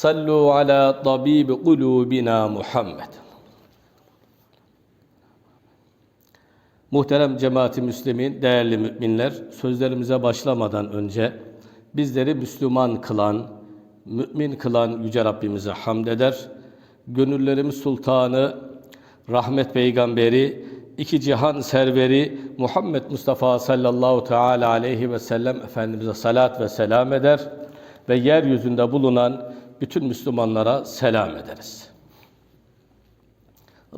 Sallu ala tabib kulubina Muhammed. Muhterem cemaati Müslümin, değerli müminler, sözlerimize başlamadan önce bizleri Müslüman kılan, mümin kılan Yüce Rabbimize hamd eder. Gönüllerimiz Sultanı, rahmet peygamberi, iki cihan serveri Muhammed Mustafa sallallahu teala aleyhi ve sellem Efendimiz'e salat ve selam eder ve yeryüzünde bulunan bütün Müslümanlara selam ederiz.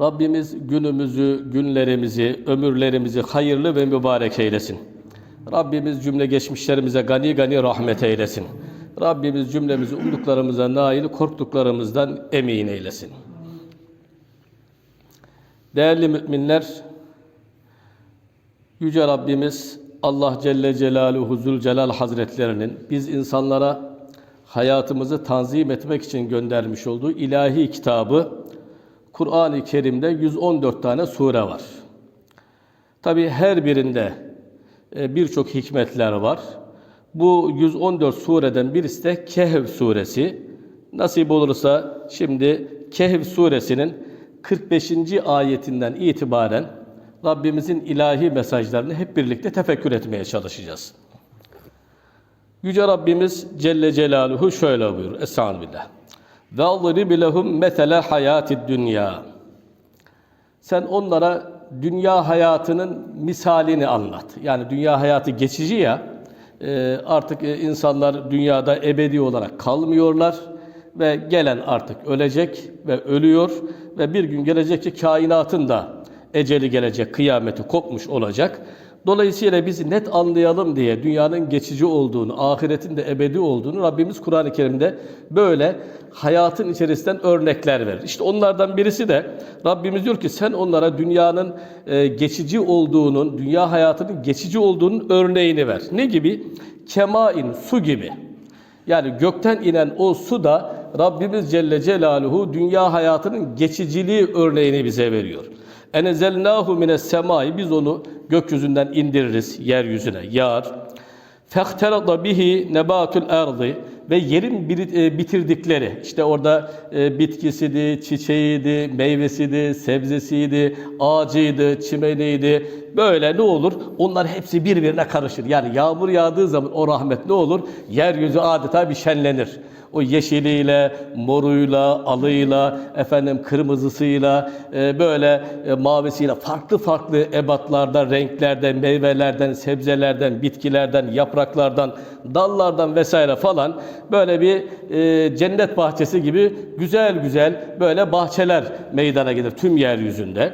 Rabbimiz günümüzü, günlerimizi, ömürlerimizi hayırlı ve mübarek eylesin. Rabbimiz cümle geçmişlerimize gani gani rahmet eylesin. Rabbimiz cümlemizi umduklarımıza nail, korktuklarımızdan emin eylesin. Değerli müminler, Yüce Rabbimiz Allah Celle Celaluhu Zülcelal Hazretlerinin biz insanlara hayatımızı tanzim etmek için göndermiş olduğu ilahi kitabı Kur'an-ı Kerim'de 114 tane sure var. Tabi her birinde e, birçok hikmetler var. Bu 114 sureden birisi de Kehf suresi. Nasip olursa şimdi Kehf suresinin 45. ayetinden itibaren Rabbimizin ilahi mesajlarını hep birlikte tefekkür etmeye çalışacağız. Yüce Rabbimiz Celle Celaluhu şöyle buyurur. Estağfirullah. Adrib lehum mesele hayatid dünya. Sen onlara dünya hayatının misalini anlat. Yani dünya hayatı geçici ya. e, Artık e, insanlar dünyada ebedi olarak kalmıyorlar ve gelen artık ölecek ve ölüyor ve bir gün gelecek ki kainatın da eceli gelecek, kıyameti kopmuş olacak. Dolayısıyla biz net anlayalım diye dünyanın geçici olduğunu, ahiretin de ebedi olduğunu Rabbimiz Kur'an-ı Kerim'de böyle hayatın içerisinden örnekler verir. İşte onlardan birisi de Rabbimiz diyor ki sen onlara dünyanın e, geçici olduğunun, dünya hayatının geçici olduğunun örneğini ver. Ne gibi? Kemain, su gibi. Yani gökten inen o su da Rabbimiz Celle Celaluhu dünya hayatının geçiciliği örneğini bize veriyor. Enezelnahu mines semai biz onu gökyüzünden indiririz yeryüzüne yağar. Fehterada bihi nebatul ardı ve yerin e, bitirdikleri işte orada e, bitkisiydi, çiçeğiydi, meyvesiydi, sebzesiydi, ağacıydı, çimeniydi. Böyle ne olur? Onlar hepsi birbirine karışır. Yani yağmur yağdığı zaman o rahmet ne olur? Yeryüzü adeta bir şenlenir o yeşiliyle, moruyla, alıyla, efendim kırmızısıyla, e, böyle e, mavisiyle farklı farklı ebatlarda, renklerden, meyvelerden, sebzelerden, bitkilerden, yapraklardan, dallardan vesaire falan böyle bir e, cennet bahçesi gibi güzel güzel böyle bahçeler meydana gelir tüm yeryüzünde.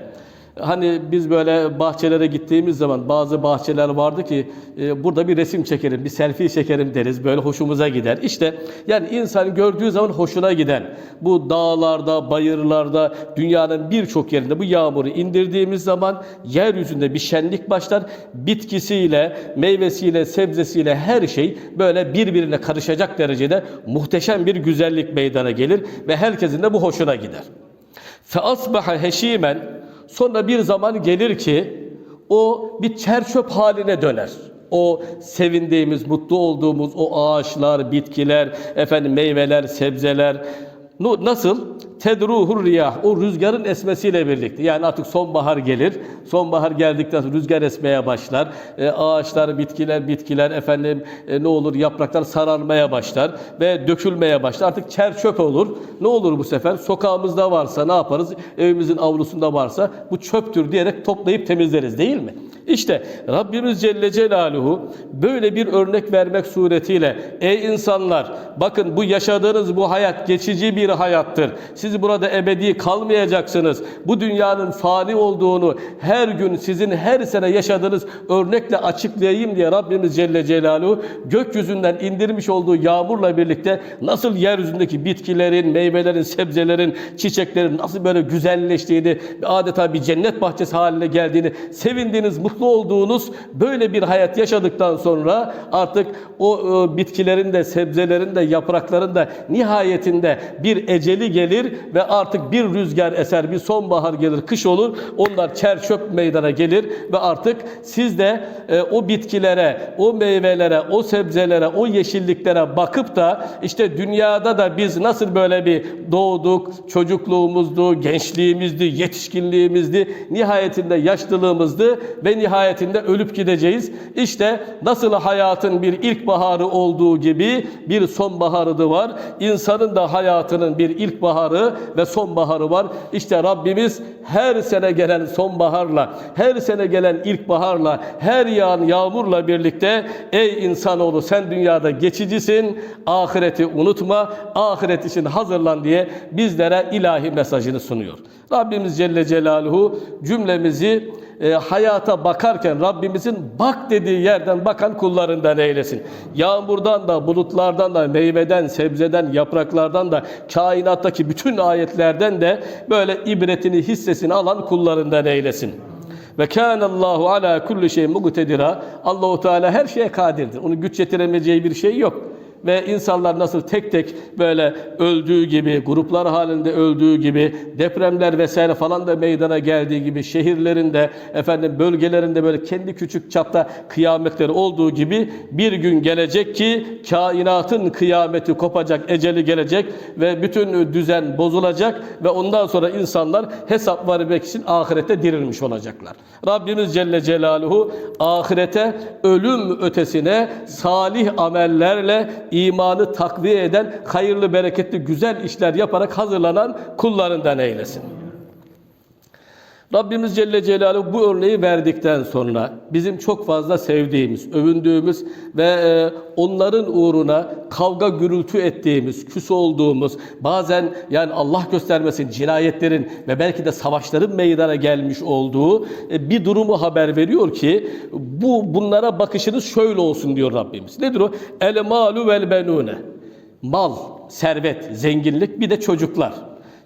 Hani biz böyle bahçelere gittiğimiz zaman bazı bahçeler vardı ki e, burada bir resim çekerim, bir selfie çekerim deriz. Böyle hoşumuza gider. İşte yani insan gördüğü zaman hoşuna giden bu dağlarda, bayırlarda, dünyanın birçok yerinde bu yağmuru indirdiğimiz zaman yeryüzünde bir şenlik başlar. Bitkisiyle, meyvesiyle, sebzesiyle her şey böyle birbirine karışacak derecede muhteşem bir güzellik meydana gelir ve herkesin de bu hoşuna gider. Asbaha heşimen Sonra bir zaman gelir ki o bir çerçöp haline döner. O sevindiğimiz, mutlu olduğumuz o ağaçlar, bitkiler, efendim meyveler, sebzeler nasıl? Tedruhur riyah. O rüzgarın esmesiyle birlikte. Yani artık sonbahar gelir. Sonbahar geldikten sonra rüzgar esmeye başlar. E, ağaçlar, bitkiler, bitkiler efendim e, ne olur yapraklar sararmaya başlar ve dökülmeye başlar. Artık çer çöp olur. Ne olur bu sefer? Sokağımızda varsa ne yaparız? Evimizin avlusunda varsa bu çöptür diyerek toplayıp temizleriz değil mi? İşte Rabbimiz Celle Celaluhu böyle bir örnek vermek suretiyle ey insanlar bakın bu yaşadığınız bu hayat geçici bir hayattır. Siz burada ebedi kalmayacaksınız. Bu dünyanın fani olduğunu her gün sizin her sene yaşadığınız örnekle açıklayayım diye Rabbimiz Celle Celaluhu gökyüzünden indirmiş olduğu yağmurla birlikte nasıl yeryüzündeki bitkilerin, meyvelerin, sebzelerin, çiçeklerin nasıl böyle güzelleştiğini, adeta bir cennet bahçesi haline geldiğini, sevindiğiniz, mutlu olduğunuz böyle bir hayat yaşadıktan sonra artık o e, bitkilerin de, sebzelerin de, yaprakların da nihayetinde bir eceli gelir ve artık bir rüzgar eser, bir sonbahar gelir, kış olur. Onlar çer çöp meydana gelir ve artık siz de e, o bitkilere, o meyvelere, o sebzelere, o yeşilliklere bakıp da işte dünyada da biz nasıl böyle bir doğduk, çocukluğumuzdu, gençliğimizdi, yetişkinliğimizdi, nihayetinde yaşlılığımızdı ve nihayetinde ölüp gideceğiz. İşte nasıl hayatın bir ilkbaharı olduğu gibi bir sonbaharı da var. İnsanın da hayatının bir ilkbaharı ve sonbaharı var. İşte Rabbimiz her sene gelen sonbaharla, her sene gelen ilkbaharla, her yağan yağmurla birlikte ey insanoğlu sen dünyada geçicisin, ahireti unutma, ahiret için hazırlan diye bizlere ilahi mesajını sunuyor. Rabbimiz Celle Celaluhu cümlemizi e, hayata bakarken Rabbimizin bak dediği yerden bakan kullarından eylesin. Yağmurdan da, bulutlardan da, meyveden, sebzeden, yapraklardan da, kainattaki bütün ayetlerden de böyle ibretini, hissesini alan kullarından eylesin. Ve kâne Allahu ala kulli şeyin muqtedira. Allahu Teala her şeye kadirdir. Onun güç yetiremeyeceği bir şey yok ve insanlar nasıl tek tek böyle öldüğü gibi, gruplar halinde öldüğü gibi, depremler vesaire falan da meydana geldiği gibi, şehirlerinde, efendim bölgelerinde böyle kendi küçük çapta kıyametleri olduğu gibi bir gün gelecek ki kainatın kıyameti kopacak, eceli gelecek ve bütün düzen bozulacak ve ondan sonra insanlar hesap vermek için ahirette dirilmiş olacaklar. Rabbimiz Celle Celaluhu ahirete ölüm ötesine salih amellerle imanı takviye eden hayırlı, bereketli, güzel işler yaparak hazırlanan kullarından eylesin. Rabbimiz Celle Celaluhu bu örneği verdikten sonra bizim çok fazla sevdiğimiz, övündüğümüz ve e, onların uğruna kavga gürültü ettiğimiz, küs olduğumuz, bazen yani Allah göstermesin cinayetlerin ve belki de savaşların meydana gelmiş olduğu e, bir durumu haber veriyor ki bu bunlara bakışınız şöyle olsun diyor Rabbimiz. Nedir o? El malu vel benune. Mal, servet, zenginlik bir de çocuklar.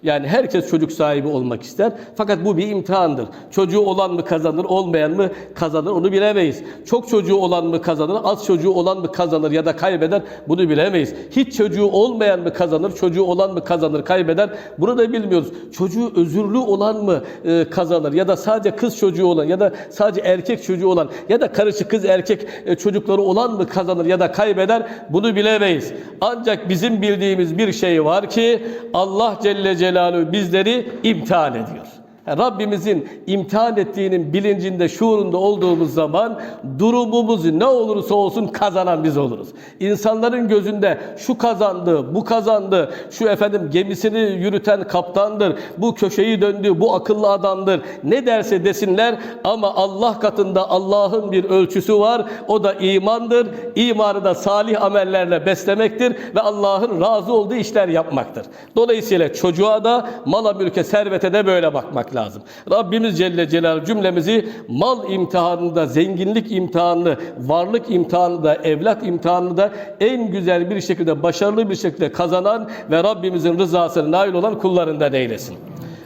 Yani herkes çocuk sahibi olmak ister. Fakat bu bir imtihandır. Çocuğu olan mı kazanır, olmayan mı kazanır onu bilemeyiz. Çok çocuğu olan mı kazanır, az çocuğu olan mı kazanır ya da kaybeder bunu bilemeyiz. Hiç çocuğu olmayan mı kazanır, çocuğu olan mı kazanır, kaybeder bunu da bilmiyoruz. Çocuğu özürlü olan mı e, kazanır ya da sadece kız çocuğu olan ya da sadece erkek çocuğu olan ya da karışık kız erkek e, çocukları olan mı kazanır ya da kaybeder bunu bilemeyiz. Ancak bizim bildiğimiz bir şey var ki Allah Celle Celaluhu bizleri imtihan ediyor. Rabbimizin imtihan ettiğinin bilincinde, şuurunda olduğumuz zaman durumumuz ne olursa olsun kazanan biz oluruz. İnsanların gözünde şu kazandı, bu kazandı, şu efendim gemisini yürüten kaptandır, bu köşeyi döndü, bu akıllı adamdır. Ne derse desinler ama Allah katında Allah'ın bir ölçüsü var. O da imandır. İmanı da salih amellerle beslemektir ve Allah'ın razı olduğu işler yapmaktır. Dolayısıyla çocuğa da mala mülke servete de böyle bakmak lazım. Rabbimiz Celle Celal cümlemizi mal imtihanında, zenginlik imtihanını, varlık imtihanını da, evlat imtihanını da en güzel bir şekilde, başarılı bir şekilde kazanan ve Rabbimizin rızasına nail olan kullarından eylesin.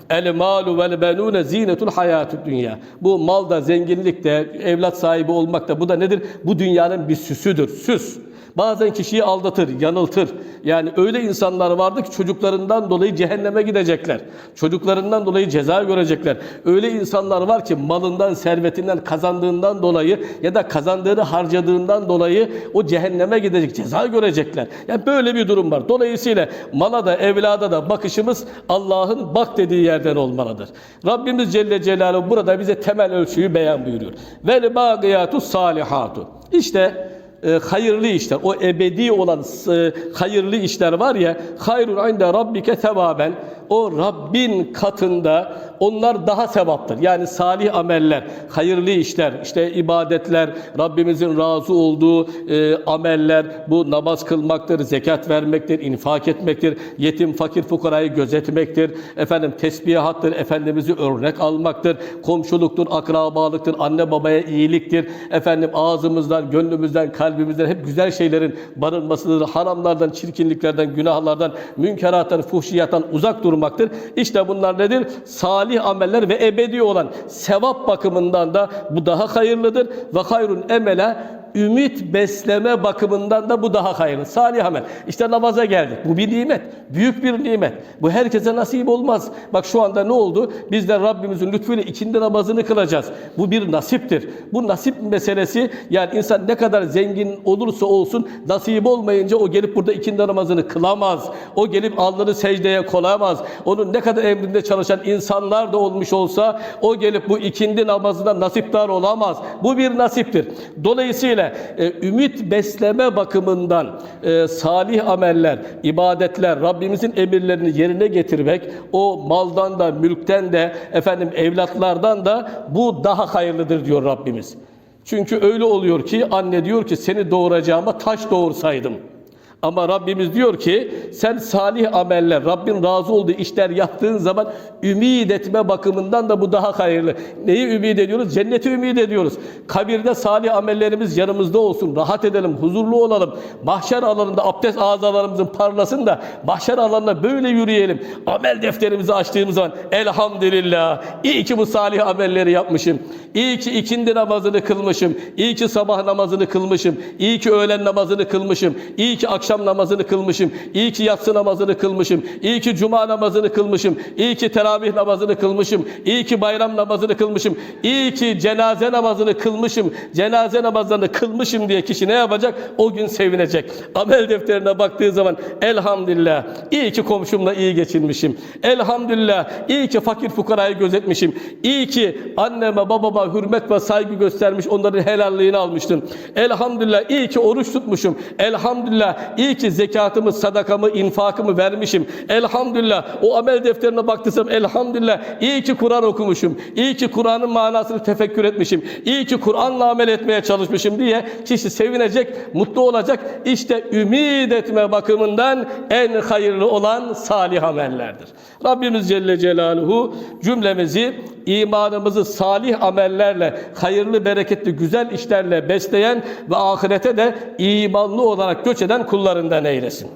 El malu vel benune zinetul hayatü dünya. Bu mal da, zenginlik de, evlat sahibi olmak da bu da nedir? Bu dünyanın bir süsüdür. Süs. Bazen kişiyi aldatır, yanıltır. Yani öyle insanlar vardı ki çocuklarından dolayı cehenneme gidecekler. Çocuklarından dolayı ceza görecekler. Öyle insanlar var ki malından, servetinden, kazandığından dolayı ya da kazandığını harcadığından dolayı o cehenneme gidecek, ceza görecekler. Yani böyle bir durum var. Dolayısıyla mala da, evlada da bakışımız Allah'ın bak dediği yerden olmalıdır. Rabbimiz Celle Celaluhu burada bize temel ölçüyü beyan buyuruyor. Vel bagiyatu salihatu. İşte e, hayırlı işler, o ebedi olan e, hayırlı işler var ya, hayrun inde rabbike sevaben, o Rabbin katında onlar daha sevaptır. Yani salih ameller, hayırlı işler, işte ibadetler, Rabbimizin razı olduğu e, ameller, bu namaz kılmaktır, zekat vermektir, infak etmektir, yetim, fakir, fukarayı gözetmektir, efendim tesbihattır, Efendimiz'i örnek almaktır, komşuluktur, akrabalıktır, anne babaya iyiliktir, efendim ağzımızdan, gönlümüzden, kalbimizden hep güzel şeylerin barınmasıdır, haramlardan, çirkinliklerden, günahlardan, münkerattan, fuhşiyattan uzak durmaktır. İşte bunlar nedir? Salih ameller ve ebedi olan sevap bakımından da bu daha hayırlıdır. Ve hayrun emele ümit besleme bakımından da bu daha hayırlı. Salih amel. İşte namaza geldik. Bu bir nimet. Büyük bir nimet. Bu herkese nasip olmaz. Bak şu anda ne oldu? Biz de Rabbimizin lütfuyla ikindi namazını kılacağız. Bu bir nasiptir. Bu nasip meselesi yani insan ne kadar zengin olursa olsun nasip olmayınca o gelip burada ikindi namazını kılamaz. O gelip alnını secdeye koyamaz. Onun ne kadar emrinde çalışan insanlar da olmuş olsa o gelip bu ikindi namazına nasiptar olamaz. Bu bir nasiptir. Dolayısıyla e, ümit besleme bakımından e, salih ameller, ibadetler, Rabbimizin emirlerini yerine getirmek, o maldan da, mülkten de, efendim evlatlardan da bu daha hayırlıdır diyor Rabbimiz. Çünkü öyle oluyor ki anne diyor ki seni doğuracağıma taş doğursaydım. Ama Rabbimiz diyor ki sen salih ameller, Rabbin razı olduğu işler yaptığın zaman ümid etme bakımından da bu daha hayırlı. Neyi ümid ediyoruz? Cenneti ümid ediyoruz. Kabirde salih amellerimiz yanımızda olsun. Rahat edelim, huzurlu olalım. Mahşer alanında abdest azalarımızın parlasın da mahşer alanında böyle yürüyelim. Amel defterimizi açtığımız zaman elhamdülillah iyi ki bu salih amelleri yapmışım. İyi ki ikindi namazını kılmışım. İyi ki sabah namazını kılmışım. İyi ki öğlen namazını kılmışım. İyi ki akşam namazını kılmışım. İyi ki yatsı namazını kılmışım. İyi ki cuma namazını kılmışım. İyi ki teravih namazını kılmışım. İyi ki bayram namazını kılmışım. İyi ki cenaze namazını kılmışım. Cenaze namazlarını kılmışım diye kişi ne yapacak? O gün sevinecek. Amel defterine baktığı zaman elhamdülillah iyi ki komşumla iyi geçinmişim. Elhamdülillah iyi ki fakir fukarayı gözetmişim. İyi ki anneme babama hürmet ve saygı göstermiş onların helalliğini almıştım. Elhamdülillah iyi ki oruç tutmuşum. Elhamdülillah iyi ki zekatımı, sadakamı, infakımı vermişim. Elhamdülillah o amel defterine baktıysam elhamdülillah iyi ki Kur'an okumuşum. İyi ki Kur'an'ın manasını tefekkür etmişim. İyi ki Kur'an'la amel etmeye çalışmışım diye kişi sevinecek, mutlu olacak. İşte ümit etme bakımından en hayırlı olan salih amellerdir. Rabbimiz Celle Celaluhu cümlemizi imanımızı salih amellerle, hayırlı, bereketli, güzel işlerle besleyen ve ahirete de imanlı olarak göç eden kullarından eylesin.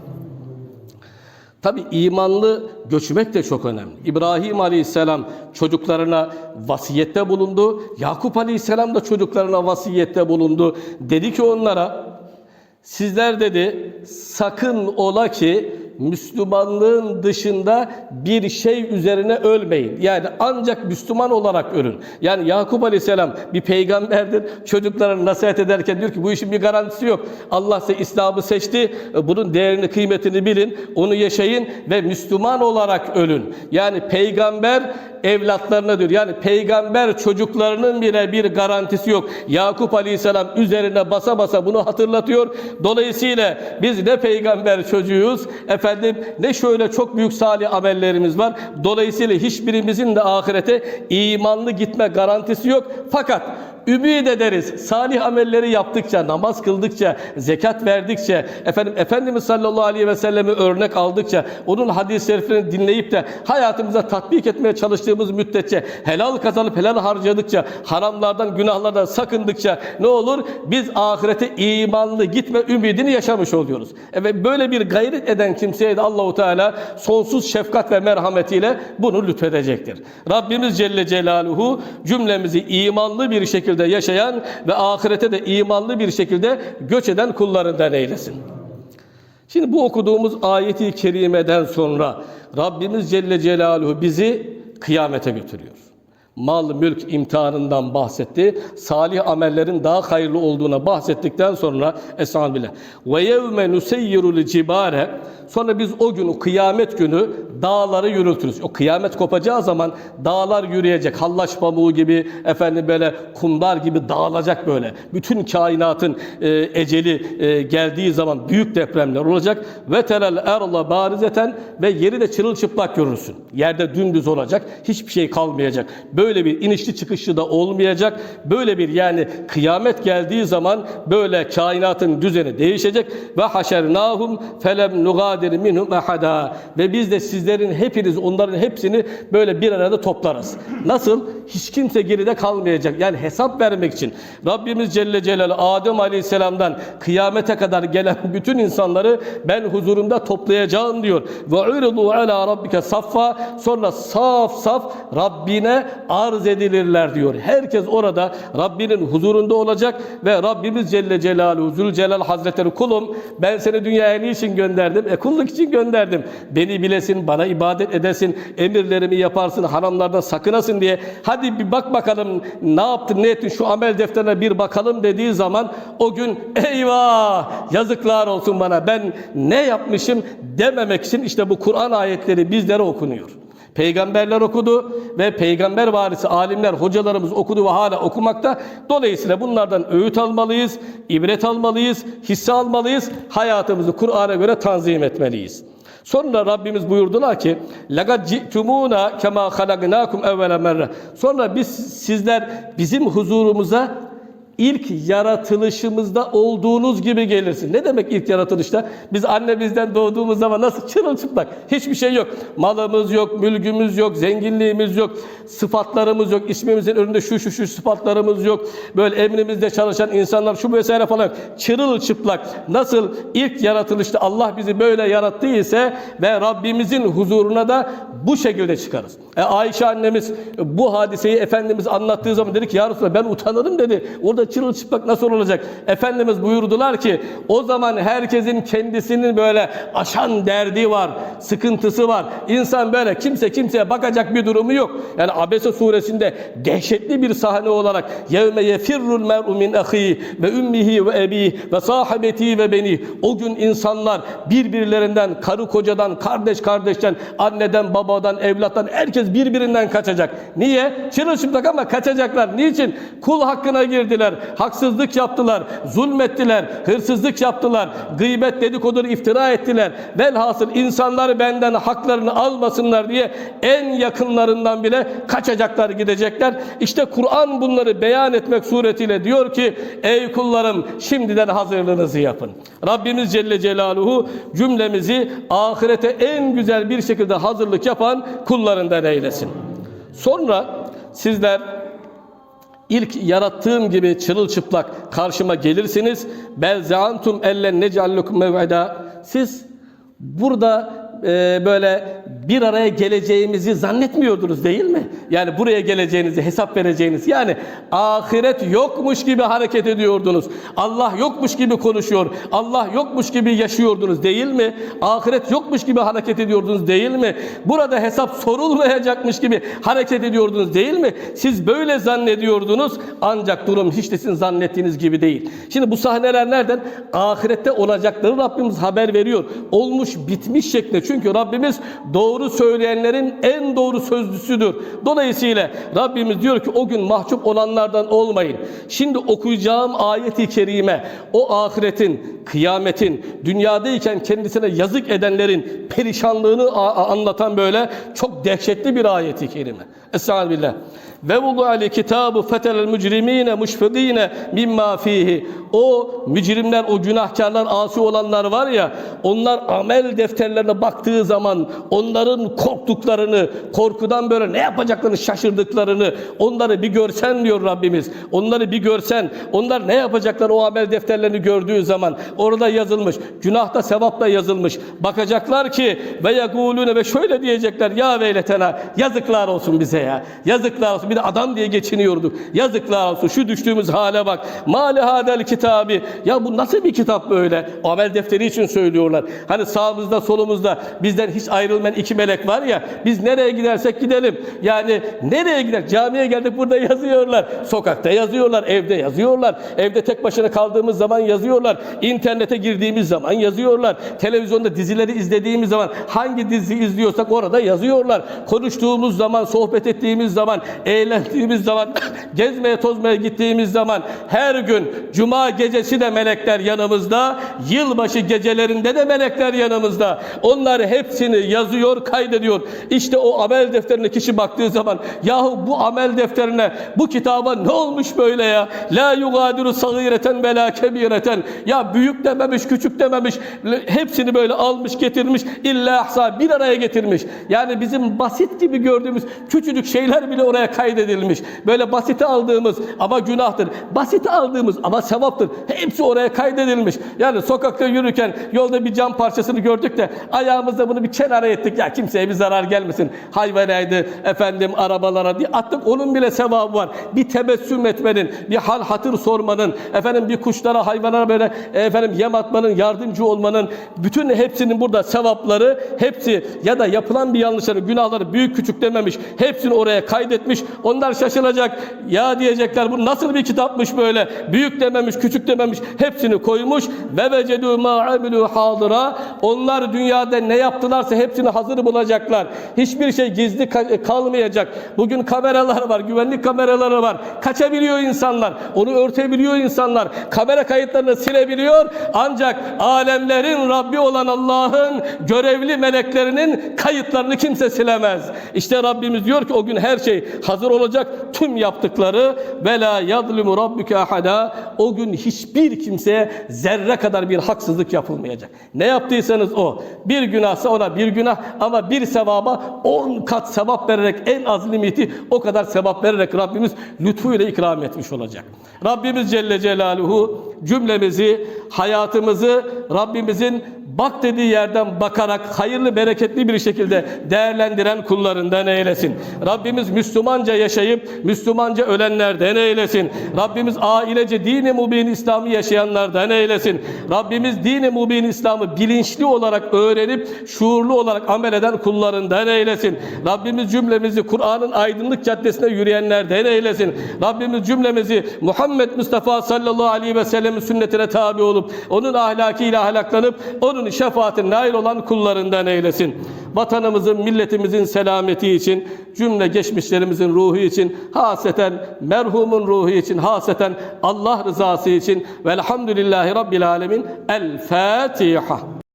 Tabi imanlı göçmek de çok önemli. İbrahim Aleyhisselam çocuklarına vasiyette bulundu. Yakup Aleyhisselam da çocuklarına vasiyette bulundu. Dedi ki onlara sizler dedi sakın ola ki Müslümanlığın dışında bir şey üzerine ölmeyin. Yani ancak Müslüman olarak ölün. Yani Yakup Aleyhisselam bir peygamberdir. Çocuklarına nasihat ederken diyor ki bu işin bir garantisi yok. Allah size İslam'ı seçti. Bunun değerini, kıymetini bilin. Onu yaşayın ve Müslüman olarak ölün. Yani peygamber evlatlarına diyor. Yani peygamber çocuklarının bile bir garantisi yok. Yakup Aleyhisselam üzerine basa basa bunu hatırlatıyor. Dolayısıyla biz ne peygamber çocuğuyuz efendim ne şöyle çok büyük salih amellerimiz var. Dolayısıyla hiçbirimizin de ahirete imanlı gitme garantisi yok. Fakat ümit ederiz. Salih amelleri yaptıkça, namaz kıldıkça, zekat verdikçe, efendim Efendimiz sallallahu aleyhi ve sellemi örnek aldıkça, onun hadis-i şeriflerini dinleyip de hayatımıza tatbik etmeye çalıştığımız müddetçe, helal kazanıp helal harcadıkça, haramlardan, günahlardan sakındıkça ne olur? Biz ahirete imanlı gitme ümidini yaşamış oluyoruz. Evet böyle bir gayret eden kimseye de Allahu Teala sonsuz şefkat ve merhametiyle bunu lütfedecektir. Rabbimiz Celle Celaluhu cümlemizi imanlı bir şekilde yaşayan ve ahirete de imanlı bir şekilde göç eden kullarından eylesin. Şimdi bu okuduğumuz ayeti kerimeden sonra Rabbimiz Celle Celaluhu bizi kıyamete götürüyor. Mal, mülk imtihanından bahsetti. Salih amellerin daha hayırlı olduğuna bahsettikten sonra Estağfirullah. Ve yevme nuseyyirul cibare Sonra biz o günü kıyamet günü dağları yürütürüz. O kıyamet kopacağı zaman dağlar yürüyecek. Hallaç pamuğu gibi efendim böyle kumlar gibi dağılacak böyle. Bütün kainatın e, eceli e, geldiği zaman büyük depremler olacak. Ve terel erla barizeten ve yeri de çırılçıplak görürsün. Yerde dümdüz olacak. Hiçbir şey kalmayacak. Böyle bir inişli çıkışlı da olmayacak. Böyle bir yani kıyamet geldiği zaman böyle kainatın düzeni değişecek. Ve haşernahum felem nugadir minhum ahada. Ve biz de sizlerin hepiniz onların hepsini böyle bir arada toplarız. Nasıl? Hiç kimse geride kalmayacak. Yani hesap vermek için. Rabbimiz Celle Celaluhu Adem Aleyhisselam'dan kıyamete kadar gelen bütün insanları ben huzurumda toplayacağım diyor. Ve uridu ala rabbike saffa sonra saf saf Rabbine arz edilirler diyor. Herkes orada Rabbinin huzurunda olacak ve Rabbimiz Celle Celaluhu Zülcelal Hazretleri kulum ben seni dünyaya niçin gönderdim? E kulluk için gönderdim. Beni bilesin, bana ibadet edesin, emirlerimi yaparsın, haramlardan sakınasın diye. Hadi bir bak bakalım ne yaptın, ne ettin şu amel defterine bir bakalım dediği zaman o gün eyvah yazıklar olsun bana ben ne yapmışım dememek için işte bu Kur'an ayetleri bizlere okunuyor. Peygamberler okudu ve peygamber varisi alimler, hocalarımız okudu ve hala okumakta. Dolayısıyla bunlardan öğüt almalıyız, ibret almalıyız, hisse almalıyız. Hayatımızı Kur'an'a göre tanzim etmeliyiz. Sonra Rabbimiz buyurdular ki: "Laqad ji'tumuna kema halaknakum evvela merre." Sonra biz sizler bizim huzurumuza ilk yaratılışımızda olduğunuz gibi gelirsin. Ne demek ilk yaratılışta? Biz annemizden doğduğumuz zaman nasıl çırılçıplak? Hiçbir şey yok. Malımız yok, mülkümüz yok, zenginliğimiz yok, sıfatlarımız yok. İsmimizin önünde şu şu şu sıfatlarımız yok. Böyle emrimizde çalışan insanlar şu vesaire falan yok. Çırılçıplak. Nasıl ilk yaratılışta Allah bizi böyle yarattı ise ve Rabbimizin huzuruna da bu şekilde çıkarız. E Ayşe annemiz bu hadiseyi Efendimiz anlattığı zaman dedi ki ya Resulallah ben utanırım dedi. Orada çırılçıplak nasıl olacak? Efendimiz buyurdular ki o zaman herkesin kendisinin böyle aşan derdi var, sıkıntısı var. İnsan böyle kimse kimseye bakacak bir durumu yok. Yani Abese suresinde dehşetli bir sahne olarak yevme yefirrul mer'u min ve ümmihi ve ebihi ve sahibeti ve beni. O gün insanlar birbirlerinden, karı kocadan, kardeş kardeşten, anneden, babadan, evlattan herkes birbirinden kaçacak. Niye? Çırılçıplak ama kaçacaklar. Niçin? Kul hakkına girdiler, haksızlık yaptılar, zulmettiler, hırsızlık yaptılar, gıybet dedikodu iftira ettiler. Velhasıl insanlar benden haklarını almasınlar diye en yakınlarından bile kaçacaklar, gidecekler. İşte Kur'an bunları beyan etmek suretiyle diyor ki ey kullarım şimdiden hazırlığınızı yapın. Rabbimiz Celle Celaluhu cümlemizi ahirete en güzel bir şekilde hazırlık yapan kullarından eylesin. Sonra sizler İlk yarattığım gibi çırılçıplak karşıma gelirsiniz. Bel zaantum ellen necallukum mev'ida. Siz burada e, böyle bir araya geleceğimizi zannetmiyordunuz değil mi? Yani buraya geleceğinizi, hesap vereceğiniz. Yani ahiret yokmuş gibi hareket ediyordunuz. Allah yokmuş gibi konuşuyor. Allah yokmuş gibi yaşıyordunuz değil mi? Ahiret yokmuş gibi hareket ediyordunuz değil mi? Burada hesap sorulmayacakmış gibi hareket ediyordunuz değil mi? Siz böyle zannediyordunuz ancak durum hiç de sizin zannettiğiniz gibi değil. Şimdi bu sahneler nereden? Ahirette olacakları Rabbimiz haber veriyor. Olmuş bitmiş şeklinde. Çünkü Rabbimiz doğru söyleyenlerin en doğru sözlüsüdür. Dolayısıyla Rabbimiz diyor ki o gün mahcup olanlardan olmayın. Şimdi okuyacağım ayeti kerime o ahiretin, kıyametin, dünyadayken kendisine yazık edenlerin perişanlığını anlatan böyle çok dehşetli bir ayeti kerime. Estağfirullah. Ve vudu ali kitabu fetelel mücrimine muşfidine mimma fihi. O mücrimler, o günahkarlar, asi olanlar var ya, onlar amel defterlerine baktığı zaman onların korktuklarını, korkudan böyle ne yapacaklarını şaşırdıklarını, onları bir görsen diyor Rabbimiz. Onları bir görsen, onlar ne yapacaklar o amel defterlerini gördüğü zaman orada yazılmış. Günahta sevapta yazılmış. Bakacaklar ki ve yekulune ve şöyle diyecekler ya veyletena yazıklar olsun bize ya. Yazıklar olsun bir de adam diye geçiniyorduk. Yazıklar olsun şu düştüğümüz hale bak. Mali hadel kitabı. Ya bu nasıl bir kitap böyle? Amel defteri için söylüyorlar. Hani sağımızda solumuzda bizden hiç ayrılmayan iki melek var ya. Biz nereye gidersek gidelim. Yani nereye gider? Camiye geldik burada yazıyorlar. Sokakta yazıyorlar, evde yazıyorlar. Evde tek başına kaldığımız zaman yazıyorlar. İnternete girdiğimiz zaman yazıyorlar. Televizyonda dizileri izlediğimiz zaman hangi dizi izliyorsak orada yazıyorlar. Konuştuğumuz zaman, sohbet ettiğimiz zaman, eğer eğlendiğimiz zaman, gezmeye tozmaya gittiğimiz zaman her gün cuma gecesi de melekler yanımızda, yılbaşı gecelerinde de melekler yanımızda. Onlar hepsini yazıyor, kaydediyor. İşte o amel defterine kişi baktığı zaman yahu bu amel defterine, bu kitaba ne olmuş böyle ya? La yugadiru sagireten ve la kebireten. Ya büyük dememiş, küçük dememiş. Hepsini böyle almış, getirmiş. İlla ahsa bir araya getirmiş. Yani bizim basit gibi gördüğümüz küçücük şeyler bile oraya kaydı kaydedilmiş. Böyle basite aldığımız ama günahtır. Basite aldığımız ama sevaptır. Hepsi oraya kaydedilmiş. Yani sokakta yürürken yolda bir cam parçasını gördük de ayağımızda bunu bir kenara ettik. Ya kimseye bir zarar gelmesin. Hayvanaydı efendim arabalara diye attık. Onun bile sevabı var. Bir tebessüm etmenin, bir hal hatır sormanın, efendim bir kuşlara, hayvanlara böyle efendim yem atmanın, yardımcı olmanın bütün hepsinin burada sevapları hepsi ya da yapılan bir yanlışları, günahları büyük küçük dememiş. Hepsini oraya kaydetmiş. Onlar şaşılacak. Ya diyecekler bu nasıl bir kitapmış böyle? Büyük dememiş, küçük dememiş. Hepsini koymuş. Ve vecedû ma'amilu hadıra. Onlar dünyada ne yaptılarsa hepsini hazır bulacaklar. Hiçbir şey gizli e, kalmayacak. Bugün kameralar var, güvenlik kameraları var. Kaçabiliyor insanlar. Onu örtebiliyor insanlar. Kamera kayıtlarını silebiliyor. Ancak alemlerin Rabbi olan Allah'ın görevli meleklerinin kayıtlarını kimse silemez. İşte Rabbimiz diyor ki o gün her şey hazır hazır olacak tüm yaptıkları ve la yadlimu rabbuke ahada o gün hiçbir kimseye zerre kadar bir haksızlık yapılmayacak. Ne yaptıysanız o. Bir günahsa ona bir günah ama bir sevaba on kat sevap vererek en az limiti o kadar sevap vererek Rabbimiz lütfuyla ikram etmiş olacak. Rabbimiz Celle Celaluhu cümlemizi, hayatımızı Rabbimizin bak dediği yerden bakarak hayırlı bereketli bir şekilde değerlendiren kullarından eylesin. Rabbimiz Müslümanca yaşayıp Müslümanca ölenlerden eylesin. Rabbimiz ailece dini mubin İslam'ı yaşayanlardan eylesin. Rabbimiz dini mubin İslam'ı bilinçli olarak öğrenip şuurlu olarak amel eden kullarından eylesin. Rabbimiz cümlemizi Kur'an'ın aydınlık caddesine yürüyenlerden eylesin. Rabbimiz cümlemizi Muhammed Mustafa sallallahu aleyhi ve sellem'in sünnetine tabi olup onun ahlakiyle ahlaklanıp onun onun şefaatine nail olan kullarından eylesin. Vatanımızın, milletimizin selameti için, cümle geçmişlerimizin ruhu için, haseten merhumun ruhu için, haseten Allah rızası için. Velhamdülillahi Rabbil Alemin. El Fatiha.